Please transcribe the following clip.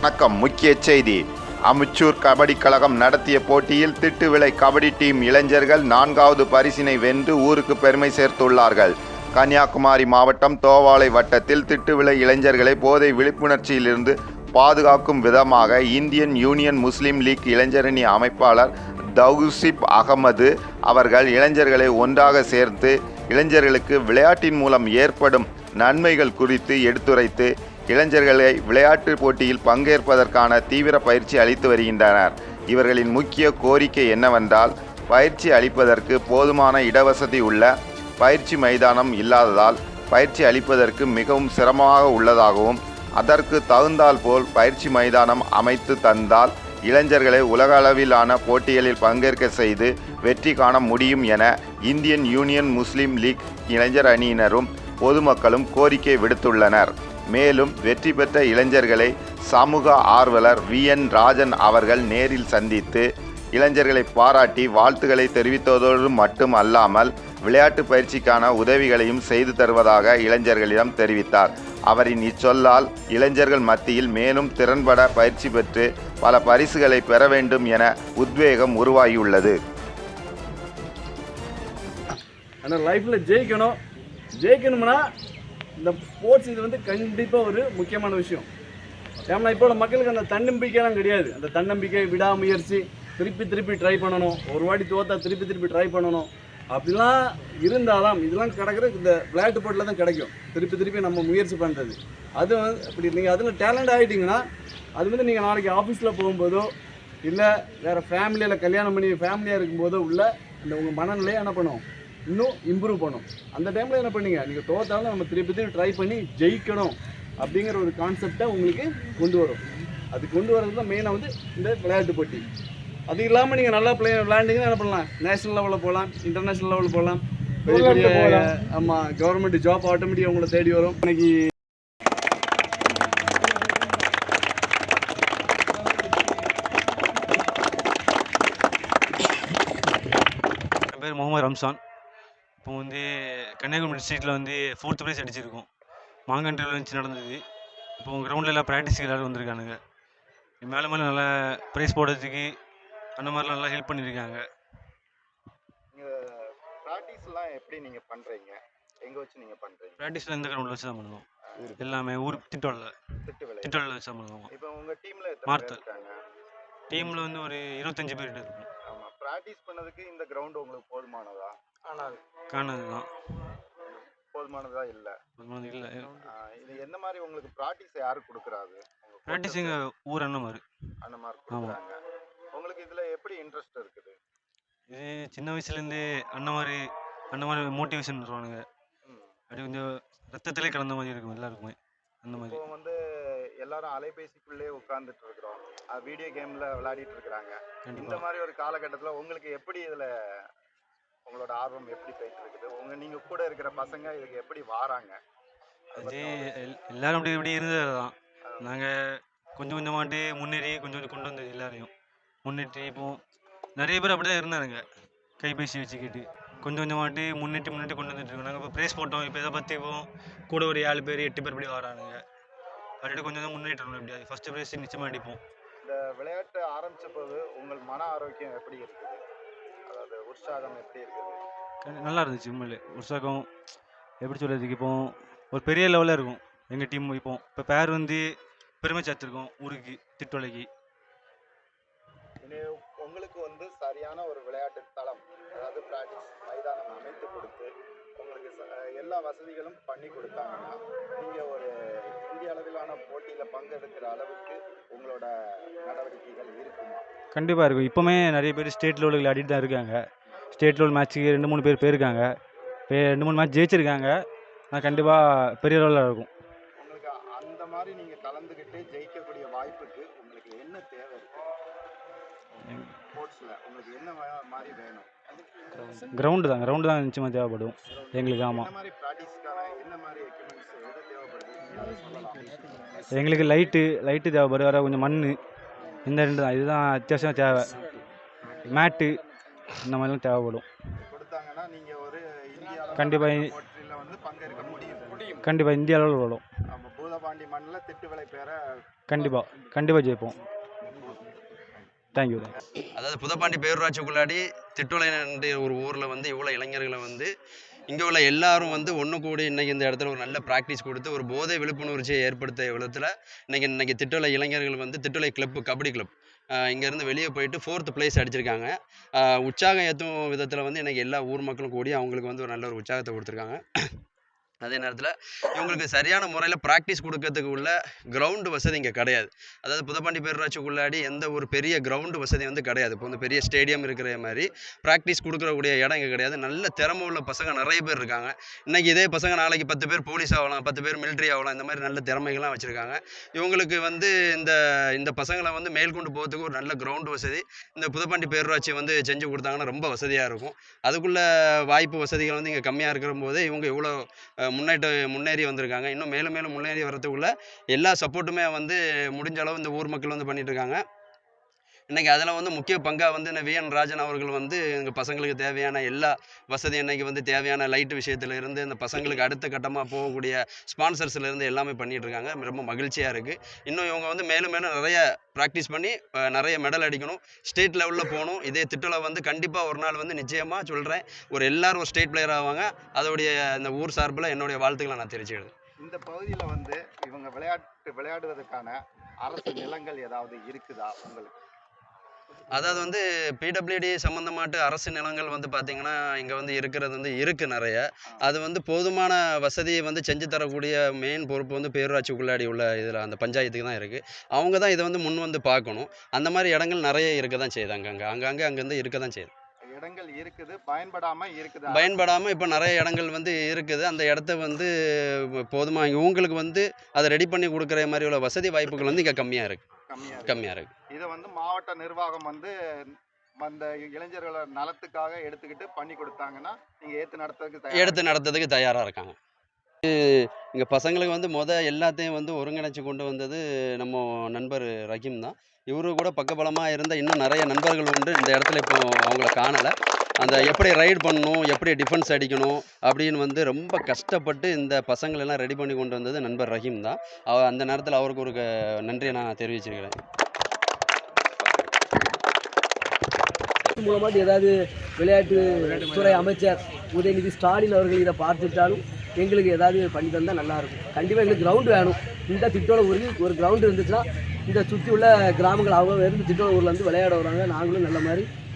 வணக்கம். முக்கிய செய்தி. அமுச்சூர் கபடி கழகம் நடத்திய போட்டியில் திட்டுவிளை கபடி டீம் இளைஞர்கள் நான்காவது பரிசினை வென்று ஊருக்கு பெருமை சேர்த்துள்ளார்கள். கன்னியாகுமரி மாவட்டம் தோவாளை வட்டத்தில் திட்டுவிளை இளைஞர்களை போதை விழிப்புணர்ச்சியிலிருந்து பாதுகாக்கும் விதமாக இந்தியன் யூனியன் முஸ்லீம் லீக் இளைஞரணி அமைப்பாளர் தௌசிப் அகமது அவர்கள் இளைஞர்களை ஒன்றாக சேர்த்து இளைஞர்களுக்கு விளையாட்டின் மூலம் ஏற்படும் நன்மைகள் குறித்து எடுத்துரைத்து இளைஞர்களை விளையாட்டு போட்டியில் பங்கேற்பதற்கான தீவிர பயிற்சி அளித்து வருகின்றனர். இவர்களின் முக்கிய கோரிக்கை என்னவென்றால் பயிற்சி அளிப்பதற்கு போதுமான இடவசதி உள்ள பயிற்சி மைதானம் இல்லாததால் பயிற்சி அளிப்பதற்கு மிகவும் சிரமமாக உள்ளதாகவும் அதற்கு தகுந்தால் போல் பயிற்சி மைதானம் அமைத்து தந்தால் இளைஞர்களை உலக அளவிலான போட்டிகளில் பங்கேற்க செய்து வெற்றி காண முடியும் என இந்தியன் யூனியன் முஸ்லீம் லீக் இளைஞர் அணியினரும் பொதுமக்களும் கோரிக்கை விடுத்துள்ளனர். மேலும் வெற்றி பெற்ற இளைஞர்களை சமூக ஆர்வலர் வி. என். ராஜன் அவர்கள் நேரில் சந்தித்து இளைஞர்களை பாராட்டி வாழ்த்துக்களை தெரிவித்ததோடு மட்டும் அல்லாமல் விளையாட்டு பயிற்சிக்கான உதவிகளையும் செய்து தருவதாக இளைஞர்களிடம் தெரிவித்தார். அவரின் இச்சொல்லால் இளைஞர்கள் மத்தியில் மேலும் திறன்பட பயிற்சி பெற்று பல பரிசுகளை பெற வேண்டும் என உத்வேகம் உருவாகியுள்ளது. ஆனால் லைஃப்பில் ஜெயிக்கணும். ஜெயிக்கணும்னா இந்த ஸ்போர்ட்ஸ் இது வந்து கண்டிப்பாக ஒரு முக்கியமான விஷயம். ஏன்னா இப்போ உள்ள மக்களுக்கு அந்த தன்னம்பிக்கைலாம் கிடையாது. அந்த தன்னம்பிக்கை விடாமுயற்சி திருப்பி திருப்பி ட்ரை பண்ணணும். ஒரு வாட்டி தோத்தா திருப்பி திருப்பி ட்ரை பண்ணணும். அப்படிலாம் இருந்தாலும் இதெல்லாம் கிடக்கிற இந்த விளையாட்டு போட்டில் தான் கிடைக்கும். திருப்பி திருப்பி நம்ம முயற்சி பண்ணுறது அது வந்து அப்படி நீங்கள் அதில் டேலண்ட் ஆகிட்டிங்கன்னா அது வந்து நீங்கள் நாளைக்கு ஆஃபீஸில் போகும்போதோ இல்லை வேறு ஃபேமிலியில் கல்யாணம் பண்ணி ஃபேமிலியாக இருக்கும்போதோ உள்ள இந்த உங்கள் மனநிலையை என்ன பண்ணுவோம் இன்னும் இம்ப்ரூவ் பண்ணும். அந்த டைமில் என்ன பண்ணீங்க? நீங்கள் தோத்தாலும் நம்ம திருப்பி திருப்பி ட்ரை பண்ணி ஜெயிக்கணும் அப்படிங்கிற ஒரு கான்செப்டை உங்களுக்கு கொண்டு வரும். அது கொண்டு வரது தான் மெயினாக வந்து இந்த விளையாட்டு போட்டி. அது இல்லாமல் நீங்கள் நல்லா பிளே விளையாண்டிங்கன்னா என்ன பண்ணலாம்? நேஷனல் லெவலில் போகலாம் இன்டர்நேஷனல் லெவலில் போகலாம். பெரிய பெரிய ஆமாம் கவர்மெண்ட் ஜாப் ஆட்டோமேட்டிக்காக உங்களை தேடி வரும். இன்னைக்கு பேர் முகமது ரம்சான். இப்போ வந்து கன்னியாகுமரி டிஸ்ட்ரிக்டில் வந்து ஃபோர்த் ப்ரைஸ் அடிச்சிருக்கோம். மாங்கன்றில் வச்சு நடந்தது. இப்போ கிரவுண்டில் எல்லாம் ப்ராக்டிஸ்க்கு எல்லோரும் வந்திருக்கானுங்க. மேலே மேலே நல்லா ப்ரைஸ் போடுறதுக்கு அந்த மாதிரிலாம் நல்லா ஹெல்ப் பண்ணியிருக்காங்க ப்ராக்டிஸ்லாம் எப்படி நீங்கள் பண்ணுறீங்க எங்கே வச்சு நீங்கள் பண்ணுறீங்க ப்ராக்டிஸில் இந்த கிரவுண்டில் வச்சு தான் பண்ணுவோம் எல்லாமே ஊர் திட்டோலில். திட்டோலில் வச்சு தான் பண்ணுவோம். இப்போ உங்கள் டீமில் மார்த்தல். டீமில் வந்து ஒரு இருபத்தஞ்சு பேர் இருக்கும் ஆமாம் ப்ராக்டிஸ் பண்ணதுக்கு இந்த கிரவுண்டு உங்களுக்கு போதுமானதா? ஆனால் காணது. தான் போதுமானதா இல்லை. இல்லை. இது எந்த மாதிரி உங்களுக்கு ப்ராக்டிஸ் யாரு கொடுக்குறாரு உங்க ப்ராக்டிஸ் எங்கள் ஊர் அந்த மாதிரி கொடுக்குறாங்க. உங்களுக்கு இதுல எப்படி இன்ட்ரெஸ்ட் இருக்குது? இது சின்ன வயசுலேருந்தே அண்ணன் மாதிரி மோட்டிவேஷன் சொல்லுவானுங்க. ம். அப்படி கொஞ்சம் ரத்தத்திலே கலந்த மாதிரி இருக்கும் எல்லாருக்குமே. அந்த மாதிரி. இப்போ வந்து எல்லாரும் அலைபேசிக்குள்ளே உட்கார்ந்துட்டு இருக்கிறோம் வீடியோ கேம்ல விளையாடிட்டு இருக்கிறாங்க இந்த மாதிரி ஒரு காலகட்டத்துல உங்களுக்கு எப்படி இதுல உங்களோட ஆர்வம் எப்படி போயிட்டு இருக்குது? உங்க நீங்க கூட இருக்கிற பசங்க இதுக்கு எப்படி வாராங்க? அதை எல்லாரும் அப்படி இப்படி இருந்தது தான். நாங்கள் கொஞ்சம் கொஞ்சமாட்டு முன்னேறி கொஞ்சம் கொஞ்சம் கொண்டு வந்தது எல்லாரையும். முன்னேற்றி இப்போ நிறைய பேர் அப்படி தான் இருந்தானுங்க. கைபேசி வச்சுக்கிட்டு. கொஞ்சம் கொஞ்சமாட்டு முன்னேற்றி முன்னேற்றி கொண்டு வந்துட்டு இருக்கோம் நாங்கள் இப்போ ப்ரைஸ் போட்டோம். இப்போ இதை பற்றி கூட ஒரு ஏழு பேர் எட்டு பேர் இப்படி வரானுங்க. அப்படியே கொஞ்சம் கொஞ்சம் முன்னேற்றணும் எப்படியாது ஃபஸ்ட்டு ப்ரைஸ் நிச்சயமாக அடிப்போம். இந்த விளையாட்டு ஆரம்பிச்ச போது உங்கள் மன ஆரோக்கியம் எப்படி இருக்குது? உற்சாகம் எப்படி இருக்குது? நல்லா இருந்துச்சு உண்மையிலே. உற்சாகம் எப்படி சொல்கிறதுக்கு இப்போ ஒரு பெரிய லெவலில் இருக்கும். எங்கள் டீம் இப்போ இப்போ பேர் வந்து பெருமை சேர்த்துருக்கோம் ஊருக்கு திட்டோலைக்கு இனி உங்களுக்கு வந்து சரியான ஒரு விளையாட்டு தளம் அதாவது பிராக்டிஸ் மைதானம் அமைத்து கொடுத்து உங்களுக்கு எல்லா வசதிகளும் பண்ணி கொடுத்தாங்கன்னா நீங்கள் ஒரு இந்திய அளவிலான போட்டியில் பங்கெடுக்கிற அளவுக்கு உங்களோட நடவடிக்கைகள் இருக்குமா? கண்டிப்பாக இருக்கும். இப்போவுமே நிறைய பேர் ஸ்டேட் லெவலில் விளையாடிட்டு தான் இருக்காங்க. ஸ்டேட் லெவல் மேட்ச்சுக்கு ரெண்டு மூணு பேர் போயிருக்காங்க. இப்போ ரெண்டு மூணு மேட்ச் ஜெயிச்சிருக்காங்க. ஆனால் கண்டிப்பாக பெரிய லெவலில் இருக்கும். உங்களுக்கு அந்த மாதிரி நீங்கள் கலந்துக்கிட்டு ஜெயிக்கக்கூடிய வாய்ப்புக்கு உங்களுக்கு என்ன தேவை இருக்குது ஸ்போர்ட்ஸில் உங்களுக்கு என்ன மா- மாதிரி வேணும்? கிரவுண்டு தான். கிரவுண்டு தான் நிச்சயமாக தேவைப்படும். எங்களுக்கு ஆமாம் எங்களுக்கு லைட்டு லைட்டு தேவைப்படும் வேறு கொஞ்சம் மண் இந்த ரெண்டு தான். இதுதான் அத்தியாவசியம் தேவை. மேட்டு இந்த மாதிரிலாம் தேவைப்படும். கொடுத்தாங்கன்னா நீங்க ஒரு இந்தியாவில் கண்டிப்பா இ- போட்டியில் வந்து பங்கேற்க முடியும். முடியும் கண்டிப்பாக இந்திய அளவில் வரும் கண்டிப்பாக கண்டிப்பாக ஜெயிப்போம். தேங்க்யூ அதாவது புதப்பாண்டி பேரூராட்சிக்குள்ளாடி திட்டுவளைன்ற ஒரு ஊரில் வந்து இவ்வளோ இளைஞர்களை வந்து இங்கே உள்ள எல்லாரும் வந்து ஒன்று கூடி இன்றைக்கி இந்த இடத்துல ஒரு நல்ல ப்ராக்டிஸ் கொடுத்து ஒரு போதை விழிப்புணர்ச்சியை ஏற்படுத்த விதத்தில் இன்றைக்கி இன்றைக்கி திட்டுவளை இளைஞர்கள் வந்து திட்டுலை கிளப் கபடி கிளப் இங்கேருந்து வெளியே போயிட்டு ஃபோர்த்து பிளேஸ் அடிச்சிருக்காங்க. உற்சாகம் ஏற்றும் விதத்தில் வந்து இன்றைக்கி எல்லா ஊர் மக்களும் கூடி அவங்களுக்கு வந்து ஒரு நல்ல ஒரு உற்சாகத்தை கொடுத்துருக்காங்க. அதே நேரத்தில் இவங்களுக்கு சரியான முறையில் ப்ராக்டிஸ் கொடுக்கறதுக்கு உள்ள கிரவுண்டு வசதி இங்கே கிடையாது. அதாவது புதப்பாண்டி பேரூராட்சிக்குள்ளாடி எந்த ஒரு பெரிய கிரவுண்டு வசதி வந்து கிடையாது. இப்போ வந்து பெரிய ஸ்டேடியம் இருக்கிற மாதிரி ப்ராக்டிஸ் கொடுக்கக்கூடிய இடம் இங்கே கிடையாது. நல்ல திறமை உள்ள பசங்க நிறைய பேர் இருக்காங்க. இன்றைக்கி இதே பசங்க நாளைக்கு பத்து பேர் போலீஸ் ஆகலாம் பத்து பேர் மிலிட்ரி ஆகலாம் இந்த மாதிரி நல்ல திறமைகள்லாம் வச்சுருக்காங்க. இவங்களுக்கு வந்து இந்த இந்த பசங்களை வந்து மேல்கொண்டு போகிறதுக்கு ஒரு நல்ல கிரவுண்டு வசதி இந்த புதப்பாண்டி பேரூராட்சி வந்து செஞ்சு கொடுத்தாங்கன்னா ரொம்ப வசதியாக இருக்கும். அதுக்குள்ள வாய்ப்பு வசதிகள் வந்து இங்கே கம்மியாக இருக்கிற போது இவங்க இவ்வளோ முன்னேற்ற முன்னேறி வந்திருக்காங்க. இன்னும் மேலும் மேலும் முன்னேறி வர்றதுக்குள்ளே எல்லா சப்போர்ட்டுமே வந்து முடிஞ்ச அளவு இந்த ஊர் மக்கள் வந்து பண்ணிகிட்ருக்காங்க இன்றைக்கி அதில் வந்து முக்கிய பங்காக வந்து இந்த விஎன் ராஜன் அவர்கள் வந்து எங்கள் பசங்களுக்கு தேவையான எல்லா வசதி இன்றைக்கி வந்து தேவையான லைட் விஷயத்துல இருந்து இந்த பசங்களுக்கு அடுத்த கட்டமாக போகக்கூடிய ஸ்பான்சர்ஸ்லேருந்து எல்லாமே பண்ணிகிட்ருக்காங்க ரொம்ப மகிழ்ச்சியாக இருக்குது இன்னும் இவங்க வந்து மேலும் மேலும் நிறைய ப்ராக்டிஸ் பண்ணி நிறைய மெடல் அடிக்கணும். ஸ்டேட் லெவலில் போகணும். இதே திட்டத்தில் வந்து கண்டிப்பாக ஒரு நாள் வந்து நிச்சயமாக சொல்கிறேன் ஒரு எல்லோரும் ஒரு ஸ்டேட் பிளேயர் ஆவாங்க. அதோடைய இந்த ஊர் சார்பில் என்னுடைய வாழ்த்துக்களை நான் தெரிவிச்சுக்கிடுது இந்த பகுதியில் வந்து இவங்க விளையாட்டு விளையாடுவதற்கான அரசு நிலங்கள் ஏதாவது இருக்குதா உங்களுக்கு? அதாவது வந்து பிடபிள்யூடி சம்மந்தமாட்டு அரசு நிலங்கள் வந்து பார்த்திங்கன்னா இங்கே வந்து இருக்கிறது வந்து இருக்குது நிறைய. அது வந்து போதுமான வசதியை வந்து செஞ்சு தரக்கூடிய மெயின் பொறுப்பு வந்து பேரூராட்சிக்குள்ளாடி உள்ள இதில் அந்த பஞ்சாயத்துக்கு தான் இருக்குது அவங்க தான் இதை வந்து முன் வந்து பார்க்கணும். அந்த மாதிரி இடங்கள் நிறைய இருக்க தான் செய்யுது அங்கங்கே. அங்கங்கே அங்கேருந்து இருக்க தான் செய்யுது. இடங்கள் இருக்குது பயன்படாம இருக்குதா. பயன்படாமல் இப்போ நிறைய இடங்கள் வந்து இருக்குது. அந்த இடத்த வந்து போதுமா இவங்களுக்கு வந்து அதை ரெடி பண்ணி கொடுக்குற மாதிரி உள்ள வசதி வாய்ப்புகள் வந்து இங்கே கம்மியாக இருக்குது கம்மியா இருக்கு. கம்மியாக இருக்குது இதை வந்து மாவட்ட நிர்வாகம் வந்து அந்த இளைஞர்களோட நலத்துக்காக எடுத்துக்கிட்டு பண்ணி கொடுத்தாங்கன்னா நீங்க ஏத்து நடத்துறதுக்கு எடுத்து நடத்துறதுக்கு தயாராக இருக்காங்க. இங்கே பசங்களுக்கு வந்து முத எல்லாத்தையும் வந்து ஒருங்கிணைச்சு கொண்டு வந்தது நம்ம நண்பர் ரஹீம் தான். இவரு கூட பக்கபலமாக இருந்த இன்னும் நிறைய நண்பர்கள் உண்டு. இந்த இடத்துல இப்போ அவங்கள காணலை. அந்த எப்படி ரைட் பண்ணணும் எப்படி டிஃபென்ஸ் அடிக்கணும் அப்படின்னு வந்து ரொம்ப கஷ்டப்பட்டு இந்த பசங்களெல்லாம் ரெடி பண்ணி கொண்டு வந்தது நண்பர் ரஹீம் தான். அந்த நேரத்தில் அவருக்கு ஒரு க- நன்றியை நான் தெரிவிச்சிருக்கிறேன். மூலமாக ஏதாவது விளையாட்டு துறை அமைச்சர் உதயநிதி ஸ்டாலின் அவர்கள் இதை பார்த்துட்டாலும் எங்களுக்கு ஏதாவது பண்ணி தந்தால் நல்லாயிருக்கும். கண்டிப்பாக எங்களுக்கு கிரவுண்டு வேணும். இந்த திட்டோட ஊரில் ஒரு கிரவுண்டு இருந்துச்சுன்னா இந்த சுற்றி உள்ள கிராமங்கள் அவங்க இருந்து திட்டோட ஊரில் வந்து விளையாட வராங்க நாங்களும் நல்ல மாதிரி